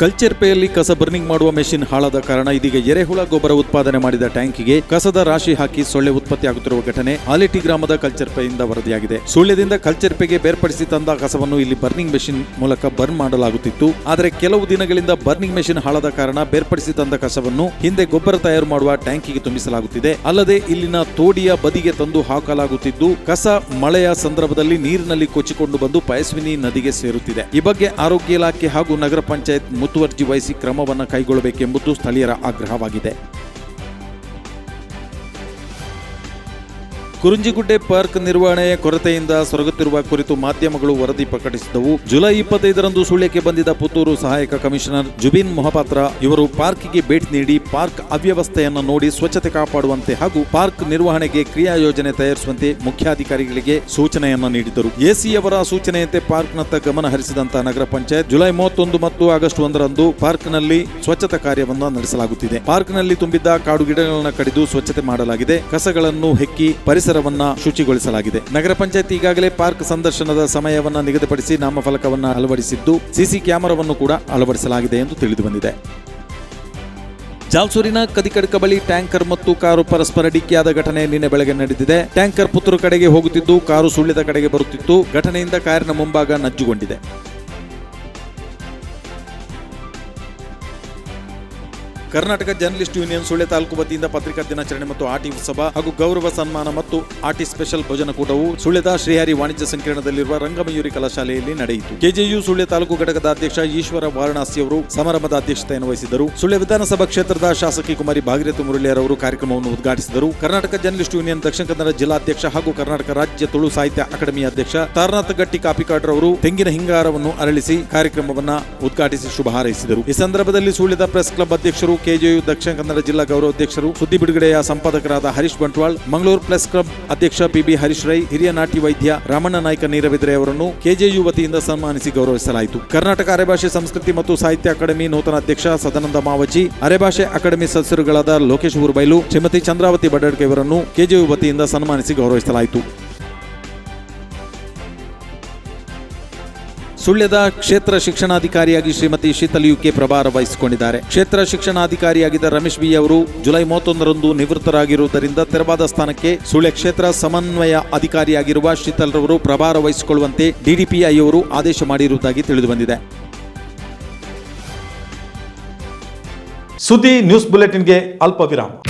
Culture ಪೇಯಲ್ಲಿ ಕಸ burning ಮಾಡುವ ಮೆಷಿನ್ ಹಾಳಾದ ಕಾರಣ ಇದೀಗ ಎರೆಹುಳ ಗೊಬ್ಬರ ಉತ್ಪಾದನೆ ಮಾಡಿದ ಟ್ಯಾಂಕಿಗೆ ಕಸದ ರಾಶಿ ಹಾಕಿ ಸೊಳ್ಳೆ ಉತ್ಪತ್ತಿಯಾಗುತ್ತಿರುವ ಘಟನೆ ಆಲಿಟಿ ಗ್ರಾಮದ ಕಲ್ಚರ್ ಪೇಯಿಂದ ವರದಿಯಾಗಿದೆ. ಸುಳ್ಯದಿಂದ ಕಲ್ಚರ್ ಪೇಗೆ ಬೇರ್ಪಡಿಸಿ ತಂದ ಕಸವನ್ನು ಇಲ್ಲಿ ಬರ್ನಿಂಗ್ ಮೆಷಿನ್ ಮೂಲಕ ಬರ್ನ್ ಮಾಡಲಾಗುತ್ತಿತ್ತು. ಆದರೆ ಕೆಲವು ದಿನಗಳಿಂದ ಬರ್ನಿಂಗ್ ಮೆಷಿನ್ ಹಾಳಾದ ಕಾರಣ ಬೇರ್ಪಡಿಸಿ ತಂದ ಕಸವನ್ನು ಹಿಂದೆ ಗೊಬ್ಬರ ತಯಾರು ಮಾಡುವ ಟ್ಯಾಂಕಿಗೆ ತುಂಬಿಸಲಾಗುತ್ತಿದೆ. ಅಲ್ಲದೆ ಇಲ್ಲಿನ ತೋಡಿಯ ಬದಿಗೆ ತಂದು ಹಾಕಲಾಗುತ್ತಿದ್ದು, ಕಸ ಮಳೆಯ ಸಂದರ್ಭದಲ್ಲಿ ನೀರಿನಲ್ಲಿ ಕೊಚ್ಚಿಕೊಂಡು ಬಂದು ಪಯಸ್ವಿನಿ ನದಿಗೆ ಸೇರುತ್ತಿದೆ. ಈ ಬಗ್ಗೆ ಆರೋಗ್ಯ ಇಲಾಖೆ ಹಾಗೂ ನಗರ ಪಂಚಾಯತ್ ಮುತುವರ್ಜಿ ವಹಿಸಿ ಕ್ರಮವನ್ನು ಕೈಗೊಳ್ಳಬೇಕೆಂಬುದು ಸ್ಥಳೀಯರ ಆಗ್ರಹವಾಗಿದೆ. ಕುರುಂಜಿಗುಡ್ಡೆ ಪಾರ್ಕ್ ನಿರ್ವಹಣೆಯ ಕೊರತೆಯಿಂದ ಸೊರಗುತ್ತಿರುವ ಕುರಿತು ಮಾಧ್ಯಮಗಳು ವರದಿ ಪ್ರಕಟಿಸಿದವು. ಜುಲೈ ಇಪ್ಪತ್ತೈದರಂದು ಸುಳ್ಯಕ್ಕೆ ಬಂದಿದ್ದ ಪುತ್ತೂರು ಸಹಾಯಕ ಕಮಿಷನರ್ ಜುಬಿನ್ ಮೊಹಪಾತ್ರ ಇವರು ಪಾರ್ಕ್ಗೆ ಭೇಟಿ ನೀಡಿ ಪಾರ್ಕ್ ಅವ್ಯವಸ್ಥೆಯನ್ನು ನೋಡಿ ಸ್ವಚ್ಛತೆ ಕಾಪಾಡುವಂತೆ ಹಾಗೂ ಪಾರ್ಕ್ ನಿರ್ವಹಣೆಗೆ ಕ್ರಿಯಾ ಯೋಜನೆ ತಯಾರಿಸುವಂತೆ ಮುಖ್ಯಾಧಿಕಾರಿಗಳಿಗೆ ಸೂಚನೆಯನ್ನು ನೀಡಿದರು ಎಸಿಯವರ ಸೂಚನೆಯಂತೆ ಪಾರ್ಕ್ನತ್ತ ಗಮನ ಹರಿಸಿದಂತಹ ನಗರ ಪಂಚಾಯತ್ ಜುಲೈ ಮೂವತ್ತೊಂದು ಮತ್ತು ಆಗಸ್ಟ್ ಒಂದರಂದು ಪಾರ್ಕ್ನಲ್ಲಿ ಸ್ವಚ್ಛತಾ ಕಾರ್ಯವನ್ನು ನಡೆಸಲಾಗುತ್ತಿದೆ. ಪಾರ್ಕ್ನಲ್ಲಿ ತುಂಬಿದ್ದ ಕಾಡು ಗಿಡಗಳನ್ನು ಕಡಿದು ಸ್ವಚ್ಛತೆ ಮಾಡಲಾಗಿದೆ. ಕಸಗಳನ್ನು ಹೆಕ್ಕಿ ಪರಿಸರವನ್ನ ಶುಚಿಗೊಳಿಸಲಾಗಿದೆ. ನಗರ ಪಂಚಾಯತ್ ಈಗಾಗಲೇ ಪಾರ್ಕ್ ಸಂದರ್ಶನದ ಸಮಯವನ್ನ ನಿಗದಿಪಡಿಸಿ ನಾಮಫಲಕವನ್ನ ಅಳವಡಿಸಿದ್ದು, ಸಿಸಿ ಕ್ಯಾಮೆರಾವನ್ನು ಕೂಡ ಅಳವಡಿಸಲಾಗಿದೆ ಎಂದು ತಿಳಿದು ಬಂದಿದೆ ಜಾಲ್ಸೂರಿನ ಕದಿಕಡ್ಕ ಬಳಿ ಟ್ಯಾಂಕರ್ ಮತ್ತು ಕಾರು ಪರಸ್ಪರ ಡಿಕ್ಕಿಯಾದ ಘಟನೆ ನಿನ್ನೆ ಬೆಳಗ್ಗೆ ನಡೆದಿದೆ. ಟ್ಯಾಂಕರ್ ಪುತ್ರ ಕಡೆಗೆ ಹೋಗುತ್ತಿದ್ದು, ಕಾರು ಸುಳ್ಳಿದ ಕಡೆಗೆ ಬರುತ್ತಿತ್ತು. ಘಟನೆಯಿಂದ ಕಾರಿನ ಮುಂಭಾಗ ನಜ್ಜುಗೊಂಡಿದೆ. ಕರ್ನಾಟಕ ಜರ್ನಲಿಸ್ಟ್ ಯೂನಿಯನ್ ಸುಳ್ಯ ತಾಲೂಕು ವತಿಯಿಂದ ಪತ್ರಿಕಾ ದಿನಾಚರಣೆ ಮತ್ತು ಆಟಿ ಉತ್ಸವ ಹಾಗೂ ಗೌರವ ಸನ್ಮಾನ ಮತ್ತು ಆಟಿ ಸ್ಪೆಷಲ್ ಭೋಜನಕೂಟವು ಸುಳ್ಯದ ಶ್ರೀಹರಿ ವಾಣಿಜ್ಯ ಸಂಕೀರ್ಣದಲ್ಲಿರುವ ರಂಗಮಯೂರಿ ಕಲಾಶಾಲೆಯಲ್ಲಿ ನಡೆಯಿತು. ಕೆಜೆಯು ಸುಳ್ಯ ತಾಲೂಕು ಘಟಕದ ಅಧ್ಯಕ್ಷ ಈಶ್ವರ ವಾರಣಾಸಿ ಅವರು ಸಮಾರಂಭದ ಅಧ್ಯಕ್ಷತೆಯನ್ನು ವಹಿಸಿದರು ಸುಳ್ಯ ವಿಧಾನಸಭಾ ಕ್ಷೇತ್ರದ ಶಾಸಕಿ ಕುಮಾರಿ ಭಾಗೀರಥಿ ಮುರಳಿಯರ್ ಅವರು ಕಾರ್ಯಕ್ರಮವನ್ನು ಉದ್ಘಾಟಿಸಿದರು. ಕರ್ನಾಟಕ ಜರ್ನಲಿಸ್ಟ್ ಯೂನಿಯನ್ ದಕ್ಷಿಣ ಕನ್ನಡ ಜಿಲ್ಲಾಧ್ಯಕ್ಷ ಹಾಗೂ ಕರ್ನಾಟಕ ರಾಜ್ಯ ತುಳು ಸಾಹಿತ್ಯ ಅಕಾಡೆಮಿ ಅಧ್ಯಕ್ಷ ತಾರನಾಥ ಗಟ್ಟಿ ಕಾಪಿಕಾಡ್ರ ಅವರು ತೆಂಗಿನ ಹಿಂಗಾರವನ್ನು ಅರಳಿಸಿ ಕಾರ್ಯಕ್ರಮವನ್ನು ಉದ್ಘಾಟಿಸಿ ಶುಭ ಹಾರೈಸಿದರು. ಈ ಸಂದರ್ಭದಲ್ಲಿ ಸುಳ್ಯದ ಪ್ರೆಸ್ ಕ್ಲಬ್ ಅಧ್ಯಕ್ಷರು ಕೆಜೆಯು ದಕ್ಷಿಣ ಕನ್ನಡ ಜಿಲ್ಲಾ ಗೌರವಾಧ್ಯಕ್ಷರು ಸುದ್ದಿ ಬಿಡುಗಡೆಯ ಸಂಪಾದಕರಾದ ಹರೀಶ್ ಬಂಟ್ವಾಳ್, ಮಂಗಳೂರು ಪ್ರೆಸ್ ಕ್ಲಬ್ ಅಧ್ಯಕ್ಷ ಪಿಬಿ ಹರೀಶ್ ರೈ, ಹಿರಿಯ ನಾಟಿ ವೈದ್ಯ ರಾಮಣ್ಣ ನಾಯ್ಕ ನೀರವಿದ್ರೆ ಅವರನ್ನು ಕೆಜೆಯು ವತಿಯಿಂದ ಸನ್ಮಾನಿಸಿ ಗೌರವಿಸಲಾಯಿತು. ಕರ್ನಾಟಕ ಅರೆಭಾಷೆ ಸಂಸ್ಕೃತಿ ಮತ್ತು ಸಾಹಿತ್ಯ ಅಕಾಡೆಮಿ ನೂತನ ಅಧ್ಯಕ್ಷ ಸದಾನಂದ ಮಾವಜಿ, ಅರೆಭಾಷೆ ಅಕಾಡೆಮಿ ಸದಸ್ಯರುಗಳಾದ ಲೋಕೇಶ್ ಊರ್ಬೈಲು, ಶ್ರೀಮತಿ ಚಂದ್ರಾವತಿ ಬಡಡ್ಕೆ ಇವರನ್ನು ಕೆಜೆಯು ವತಿಯಿಂದ ಸನ್ಮಾನಿಸಿ ಗೌರವಿಸಲಾಯಿತು. ಸುಳ್ಯದ ಕ್ಷೇತ್ರ ಶಿಕ್ಷಣಾಧಿಕಾರಿಯಾಗಿ ಶ್ರೀಮತಿ ಶೀತಲ್ ಯುಕೆ ಪ್ರಭಾರ ವಹಿಸಿಕೊಂಡಿದ್ದಾರೆ. ಕ್ಷೇತ್ರ ಶಿಕ್ಷಣಾಧಿಕಾರಿಯಾಗಿದ್ದ ರಮೇಶ್ ಬಿ ಅವರು ಜುಲೈ ಮೂವತ್ತೊಂದರಂದು ನಿವೃತ್ತರಾಗಿರುವುದರಿಂದ ತೆರವಾದ ಸ್ಥಾನಕ್ಕೆ ಸುಳ್ಯ ಕ್ಷೇತ್ರ ಸಮನ್ವಯ ಅಧಿಕಾರಿಯಾಗಿರುವ ಶೀತಲ್ ರವರು ಪ್ರಭಾರ ವಹಿಸಿಕೊಳ್ಳುವಂತೆ ಡಿಡಿಪಿಐ ಅವರು ಆದೇಶ ಮಾಡಿರುವುದಾಗಿ ತಿಳಿದುಬಂದಿದೆ. ಸುದ್ದಿ ನ್ಯೂಸ್ ಬುಲೆಟಿನ್ಗೆ ಅಲ್ಪ ವಿರಾಮ.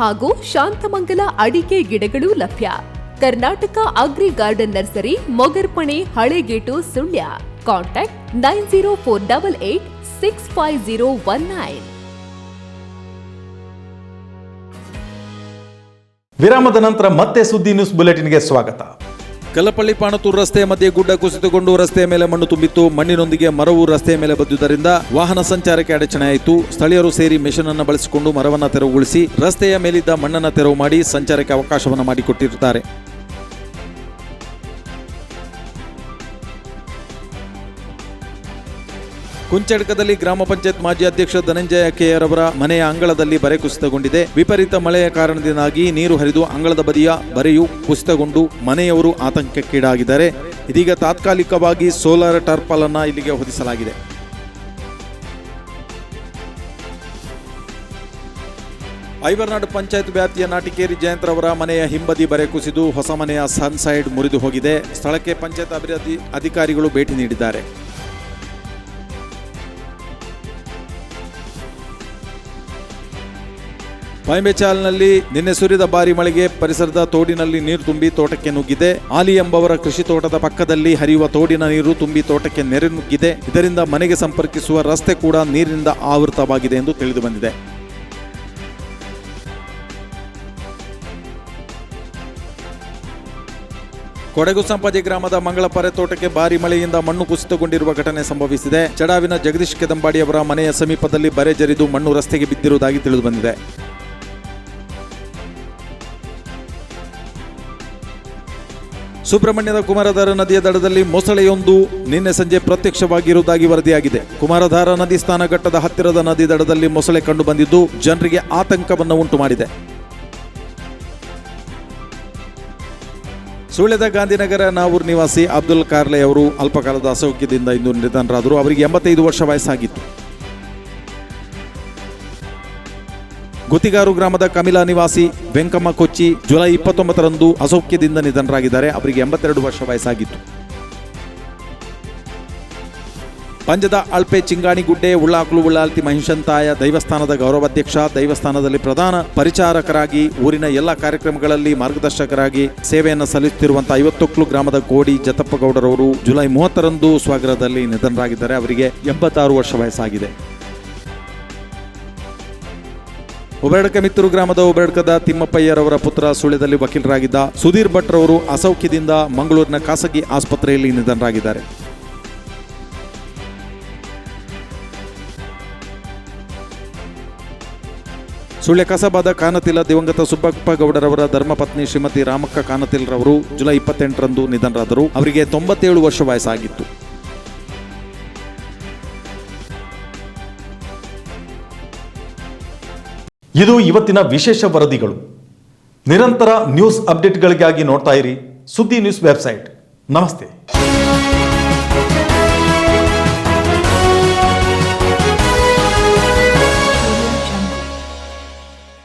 ಹಾಗೂ ಶಾಂತಮಂಗಲ ಅಡಿಕೆ ಗಿಡಗಳು ಲಭ್ಯ. Karnataka agri garden nursery, Mogarpane Halegate Sullia. Contact nine zero four double eight six five zero one nine. ವಿರಾಮದ ನಂತರ ಮತ್ತೆ ಸುದ್ದಿ ನ್ಯೂಸ್ ಬುಲೆಟಿನ್ಗೆ ಸ್ವಾಗತ. ಕಲ್ಲಪಳ್ಳಿ ಪಾಣತೂರು ರಸ್ತೆಯ ಮಧ್ಯೆ ಗುಡ್ಡ ಕುಸಿತುಕೊಂಡು ರಸ್ತೆಯ ಮೇಲೆ ಮಣ್ಣು ತುಂಬಿತ್ತು. ಮಣ್ಣಿನೊಂದಿಗೆ ಮರವು ರಸ್ತೆಯ ಮೇಲೆ ಬದ್ದುದರಿಂದ ವಾಹನ ಸಂಚಾರಕ್ಕೆ ಅಡಚಣೆಯಾಯಿತು ಸ್ಥಳೀಯರು ಸೇರಿ ಮೆಷಿನ್ ಅನ್ನು ಬಳಸಿಕೊಂಡು ಮರವನ್ನು ತೆರವುಗೊಳಿಸಿ ರಸ್ತೆಯ ಮೇಲಿದ್ದ ಮಣ್ಣನ್ನು ತೆರವು ಮಾಡಿ ಸಂಚಾರಕ್ಕೆ ಅವಕಾಶವನ್ನು ಮಾಡಿಕೊಟ್ಟಿರುತ್ತಾರೆ. ಕುಂಚಡ್ಕದಲ್ಲಿ ಗ್ರಾಮ ಪಂಚಾಯತ್ ಮಾಜಿ ಅಧ್ಯಕ್ಷ ಧನಂಜಯ ಕೆಆರ್ ಅವರ ಮನೆಯ ಅಂಗಳದಲ್ಲಿ ಬರೆ ಕುಸಿತಗೊಂಡಿದೆ. ವಿಪರೀತ ಮಳೆಯ ಕಾರಣದಿಂದಾಗಿ ನೀರು ಹರಿದು ಅಂಗಳದ ಬದಿಯ ಬರೆಯು ಕುಸಿತಗೊಂಡು ಮನೆಯವರು ಆತಂಕಕ್ಕೀಡಾಗಿದ್ದಾರೆ. ಇದೀಗ ತಾತ್ಕಾಲಿಕವಾಗಿ ಸೋಲಾರ್ ಟರ್ಪಲ್ ಅನ್ನ ಇಲ್ಲಿಗೆ ಹೊದಿಸಲಾಗಿದೆ. ಐವರ್ನಾಡು ಪಂಚಾಯತ್ ವ್ಯಾಪ್ತಿಯ ನಾಟಿಕೇರಿ ಜಯಂತ್ರವರ ಮನೆಯ ಹಿಂಬದಿ ಬರೆ ಕುಸಿದು ಹೊಸ ಮನೆಯ ಸನ್ ಸೈಡ್ ಮುರಿದು ಹೋಗಿದೆ. ಸ್ಥಳಕ್ಕೆ ಪಂಚಾಯತ್ ಅಭಿವೃದ್ಧಿ ಅಧಿಕಾರಿಗಳು ಭೇಟಿ ನೀಡಿದ್ದಾರೆ. ಪೈಂಬೆಚಾಲ್ನಲ್ಲಿ ನಿನ್ನೆ ಸುರಿದ ಭಾರಿ ಮಳೆಗೆ ಪರಿಸರದ ತೋಡಿನಲ್ಲಿ ನೀರು ತುಂಬಿ ತೋಟಕ್ಕೆ ನುಗ್ಗಿದೆ. ಆಲಿ ಎಂಬವರ ಕೃಷಿ ತೋಟದ ಪಕ್ಕದಲ್ಲಿ ಹರಿಯುವ ತೋಡಿನ ನೀರು ತುಂಬಿ ತೋಟಕ್ಕೆ ನೆರೆ ನುಗ್ಗಿದೆ. ಇದರಿಂದ ಮನೆಗೆ ಸಂಪರ್ಕಿಸುವ ರಸ್ತೆ ಕೂಡ ನೀರಿನಿಂದ ಆವೃತವಾಗಿದೆ ಎಂದು ತಿಳಿದು ಬಂದಿದೆ. ಕೊಡಗು ಸಂಪಾಜಿ ಗ್ರಾಮದ ಮಂಗಳಪರೆ ತೋಟಕ್ಕೆ ಭಾರಿ ಮಳೆಯಿಂದ ಮಣ್ಣು ಕುಸಿತಗೊಂಡಿರುವ ಘಟನೆ ಸಂಭವಿಸಿದೆ. ಚಡಾವಿನ ಜಗದೀಶ್ ಕೆದಂಬಾಡಿ ಅವರ ಮನೆಯ ಸಮೀಪದಲ್ಲಿ ಬರೆ ಜರಿದು ಮಣ್ಣು ರಸ್ತೆಗೆ ಬಿದ್ದಿರುವುದಾಗಿ ತಿಳಿದುಬಂದಿದೆ ಸುಬ್ರಹ್ಮಣ್ಯದ ಕುಮಾರಧಾರ ನದಿಯ ದಡದಲ್ಲಿ ಮೊಸಳೆಯೊಂದು ನಿನ್ನೆ ಸಂಜೆ ಪ್ರತ್ಯಕ್ಷವಾಗಿರುವುದಾಗಿ ವರದಿಯಾಗಿದೆ. ಕುಮಾರಧಾರ ನದಿ ಸ್ನಾನಘಟ್ಟದ ಹತ್ತಿರದ ನದಿ ದಡದಲ್ಲಿ ಮೊಸಳೆ ಕಂಡು ಬಂದಿದ್ದು ಜನರಿಗೆ ಆತಂಕವನ್ನು ಉಂಟು ಮಾಡಿದೆ ಸುಳ್ಯದ ಗಾಂಧಿನಗರ ನಾವೂರ್ ನಿವಾಸಿ ಅಬ್ದುಲ್ ಕಾರ್ಲೆ ಅವರು ಅಲ್ಪಕಾಲದ ಅಸೌಖ್ಯದಿಂದ ಇಂದು ನಿಧನರಾದರು. ಅವರಿಗೆ ಎಂಬತ್ತೈದು ವರ್ಷ ವಯಸ್ಸಾಗಿತ್ತು. ಗುತ್ತಿಗಾರು ಗ್ರಾಮದ ಕಮಿಲಾ ನಿವಾಸಿ ವೆಂಕಮ್ಮ ಕೊಚ್ಚಿ ಜುಲೈ ಇಪ್ಪತ್ತೊಂಬತ್ತರಂದು ಅಸೌಖ್ಯದಿಂದ ನಿಧನರಾಗಿದ್ದಾರೆ. ಅವರಿಗೆ ಎಂಬತ್ತೆರಡು ವರ್ಷ ವಯಸ್ಸಾಗಿತ್ತು. ಪಂಜದ ಅಳ್ಪೆ ಚಿಂಗಾಣಿಗುಡ್ಡೆ ಉಳ್ಳಾಕ್ಲು ಉಳ್ಳಾಲ್ತಿ ಮಹಿಷಂತಾಯ ದೈವಸ್ಥಾನದ ಗೌರವಾಧ್ಯಕ್ಷ ದೈವಸ್ಥಾನದಲ್ಲಿ ಪ್ರಧಾನ ಪರಿಚಾರಕರಾಗಿ, ಊರಿನ ಎಲ್ಲ ಕಾರ್ಯಕ್ರಮಗಳಲ್ಲಿ ಮಾರ್ಗದರ್ಶಕರಾಗಿ ಸೇವೆಯನ್ನು ಸಲ್ಲಿಸುತ್ತಿರುವಂತಹ ಐವತ್ತೊಕ್ಲು ಗ್ರಾಮದ ಕೋಡಿ ಜತಪ್ಪಗೌಡರವರು ಜುಲೈ ಮೂವತ್ತರಂದು ಸ್ವಗ್ರಹದಲ್ಲಿ ನಿಧನರಾಗಿದ್ದಾರೆ. ಅವರಿಗೆ ಎಂಬತ್ತಾರು ವರ್ಷ ವಯಸ್ಸಾಗಿದೆ. ಉಬೆಡ್ಕ ಮಿತ್ತೂರು ಗ್ರಾಮದ ಉಬೆಡ್ಕದ ತಿಮ್ಮಪ್ಪಯ್ಯರವರ ಪುತ್ರ ಸುಳ್ಯದಲ್ಲಿ ವಕೀಲರಾಗಿದ್ದ ಸುಧೀರ್ ಭಟ್ರವರು ಅಸೌಖ್ಯದಿಂದ ಮಂಗಳೂರಿನ ಖಾಸಗಿ ಆಸ್ಪತ್ರೆಯಲ್ಲಿ ನಿಧನರಾಗಿದ್ದಾರೆ. ಸುಳ್ಯ ಕಸಬಾದ ಕಾನತಿಲ ದಿವಂಗತ ಸುಬ್ಬಪ್ಪ ಗೌಡರವರ ಧರ್ಮಪತ್ನಿ ಶ್ರೀಮತಿ ರಾಮಕ್ಕ ಕಾನತಿಲ್ರವರು ಜುಲೈ ಇಪ್ಪತ್ತೆಂಟರಂದು ನಿಧನರಾದರು. ಅವರಿಗೆ ತೊಂಬತ್ತೇಳು ವರ್ಷ ವಯಸ್ಸಾಗಿತ್ತು. ಇದು ಇವತ್ತಿನ ವಿಶೇಷ ವರದಿಗಳು. ನಿರಂತರ ನ್ಯೂಸ್ ಅಪ್ಡೇಟ್ಗಳಿಗಾಗಿ ನೋಡ್ತಾ ಇರಿ ಸುದ್ದಿ ನ್ಯೂಸ್ ವೆಬ್ಸೈಟ್. ನಮಸ್ತೆ.